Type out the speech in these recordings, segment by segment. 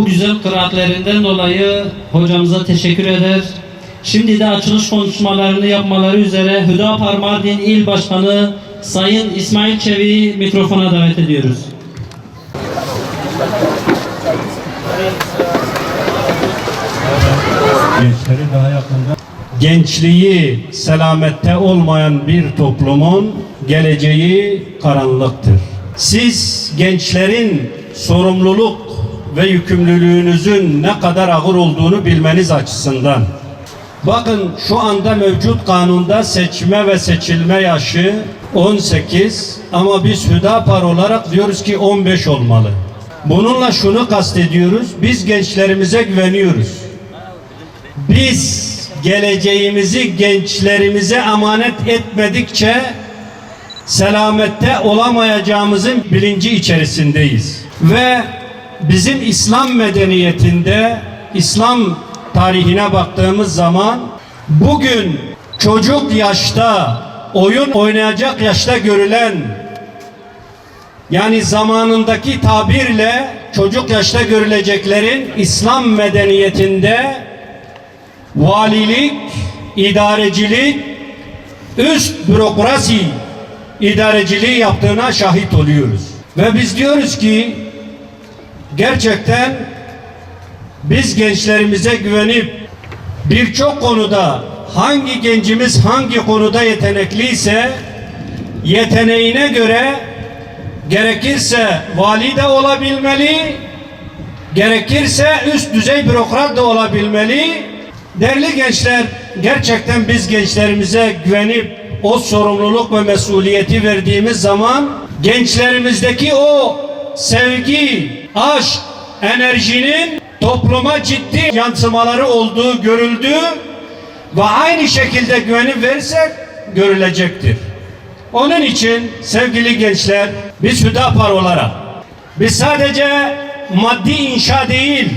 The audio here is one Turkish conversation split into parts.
Bu güzel kıraatlerinden dolayı hocamıza teşekkür eder. Şimdi de açılış konuşmalarını yapmaları üzere Hüdapar Mardin İl Başkanı Sayın İsmail Çevik'i mikrofona davet ediyoruz. gençleri daha yakında. Gençliği selamette olmayan bir toplumun geleceği karanlıktır. Siz gençlerin sorumluluk ve yükümlülüğünüzün ne kadar ağır olduğunu bilmeniz açısından Bakın şu anda mevcut kanunda seçme ve seçilme yaşı 18 ama biz Hüdapar olarak diyoruz ki 15 olmalı. Bununla şunu kastediyoruz. Biz gençlerimize güveniyoruz. Biz geleceğimizi gençlerimize emanet etmedikçe selamette olamayacağımızın bilinci içerisindeyiz. Ve bizim İslam medeniyetinde, İslam tarihine baktığımız zaman bugün çocuk yaşta, oyun oynayacak yaşta görülen yani zamanındaki tabirle çocuk yaşta görüleceklerin İslam medeniyetinde valilik, idarecilik, üst bürokrasi idareciliği yaptığına şahit oluyoruz. Ve biz diyoruz ki gerçekten biz gençlerimize güvenip birçok konuda hangi gencimiz hangi konuda yetenekliyse yeteneğine göre gerekirse vali de olabilmeli, gerekirse üst düzey bürokrat da olabilmeli. Değerli gençler, gerçekten biz gençlerimize güvenip o sorumluluk ve mesuliyeti verdiğimiz zaman gençlerimizdeki o sevgi, aşk, enerjinin topluma ciddi yansımaları olduğu görüldü ve aynı şekilde güvenip verirsek görülecektir. Onun için sevgili gençler biz Hüdapar olarak biz sadece maddi inşa değil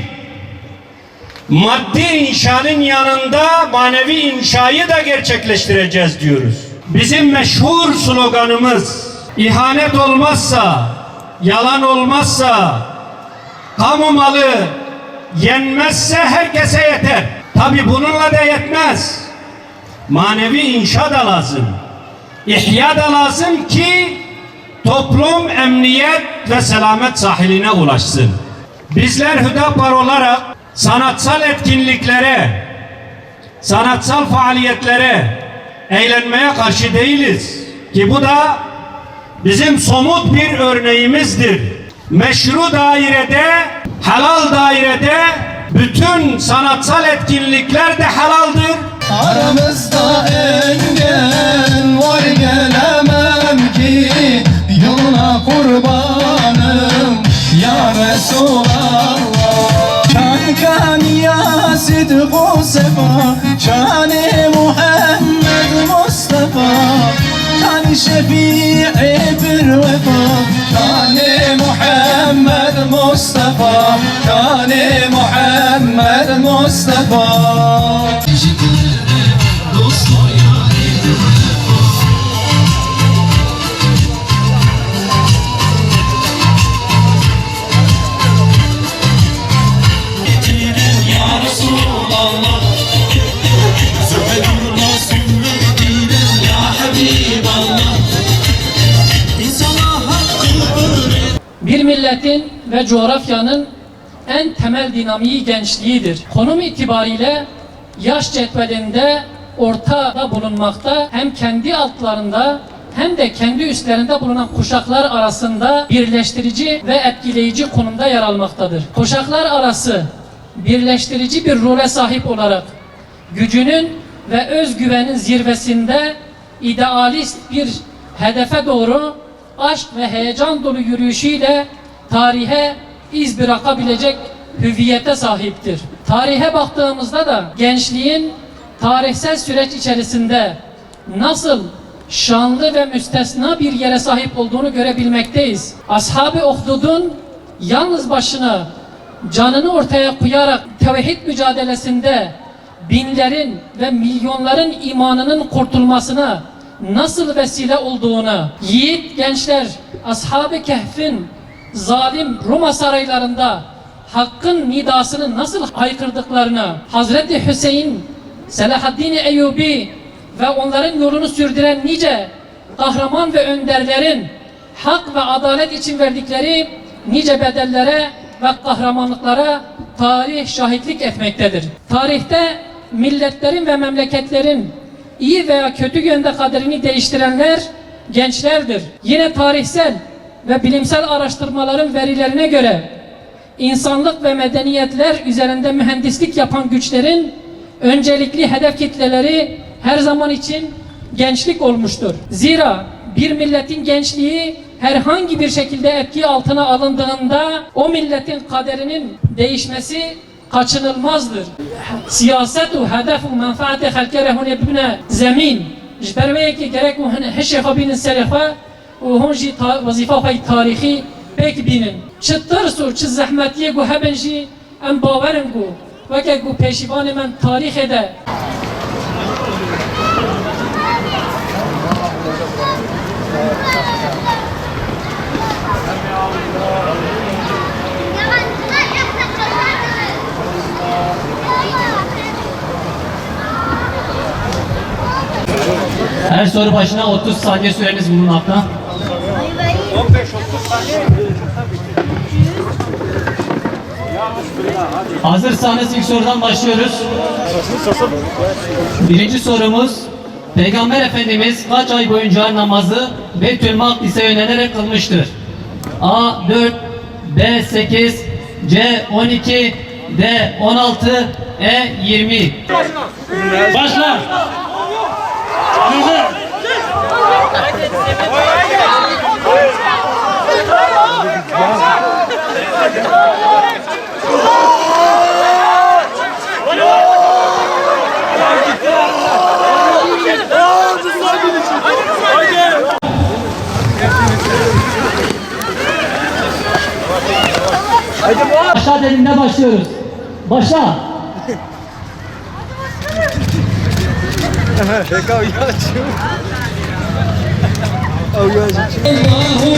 maddi inşanın yanında manevi inşayı da gerçekleştireceğiz diyoruz. Bizim meşhur sloganımız ihanet olmazsa, yalan olmazsa, kamu malı yenmezse herkese yeter. Tabi bununla da yetmez. Manevi inşa da lazım. İhya da lazım ki toplum emniyet ve selamet sahiline ulaşsın. Bizler Hüdapar olarak sanatsal etkinliklere, sanatsal faaliyetlere, eğlenmeye karşı değiliz. Ki bu da bizim somut bir örneğimizdir. Meşru dairede, helal dairede bütün sanatsal etkinlikler de helaldir. Aramızda engel var gelemem ki Yoluna kurbanım ya Resulallah Şan kan ya sidku sefa Şan-ı Muhammed Mustafa Şan şefii bir vefa Şan-ı Muhammed Mustafa milletin ve coğrafyanın en temel dinamiği gençliğidir. Konum itibariyle yaş cetvelinde ortada bulunmakta hem kendi altlarında hem de kendi üstlerinde bulunan kuşaklar arasında birleştirici ve etkileyici konumda yer almaktadır. Kuşaklar arası birleştirici bir role sahip olarak gücünün ve özgüvenin zirvesinde idealist bir hedefe doğru aşk ve heyecan dolu yürüyüşüyle tarihe iz bırakabilecek hüviyete sahiptir. Tarihe baktığımızda da gençliğin tarihsel süreç içerisinde nasıl şanlı ve müstesna bir yere sahip olduğunu görebilmekteyiz. Ashab-ı Uhdud'un yalnız başına canını ortaya koyarak tevhid mücadelesinde binlerin ve milyonların imanının kurtulmasına nasıl vesile olduğunu, yiğit gençler Ashab-ı Kehf'in zalim Roma saraylarında hakkın nidasını nasıl haykırdıklarını Hazreti Hüseyin, Selahaddin Eyyubi ve onların yolunu sürdüren nice kahraman ve önderlerin hak ve adalet için verdikleri nice bedellere ve kahramanlıklara tarih şahitlik etmektedir. Tarihte milletlerin ve memleketlerin iyi veya kötü yönde kaderini değiştirenler gençlerdir. Yine tarihsel ve bilimsel araştırmaların verilerine göre insanlık ve medeniyetler üzerinde mühendislik yapan güçlerin öncelikli hedef kitleleri her zaman için gençlik olmuştur. Zira bir milletin gençliği herhangi bir şekilde etki altına alındığında o milletin kaderinin değişmesi kaçınılmazdır. Siyasetu hedefu menfaati halkere hune bibne zemin jberveye ki gerek u hene heşefa binin selefa jî ta- vazifa xwe tarîxî pek binin. Çi tirs û çi zehmetiye gu heben jî em bawerin gu weke gu pêşîvanê men tarîxê de Her soru başına 30 saniye süreniz bulunmakta. Hazırsanız ilk sorudan başlıyoruz. Birinci sorumuz Peygamber Efendimiz kaç ay boyunca namazı Beytül Makdis'e yönelerek kılmıştır? A 4 B 8 C 12 D 16 E 20 Başla. Aşağı dediğinde başlıyoruz. Başla. Allahu Ekber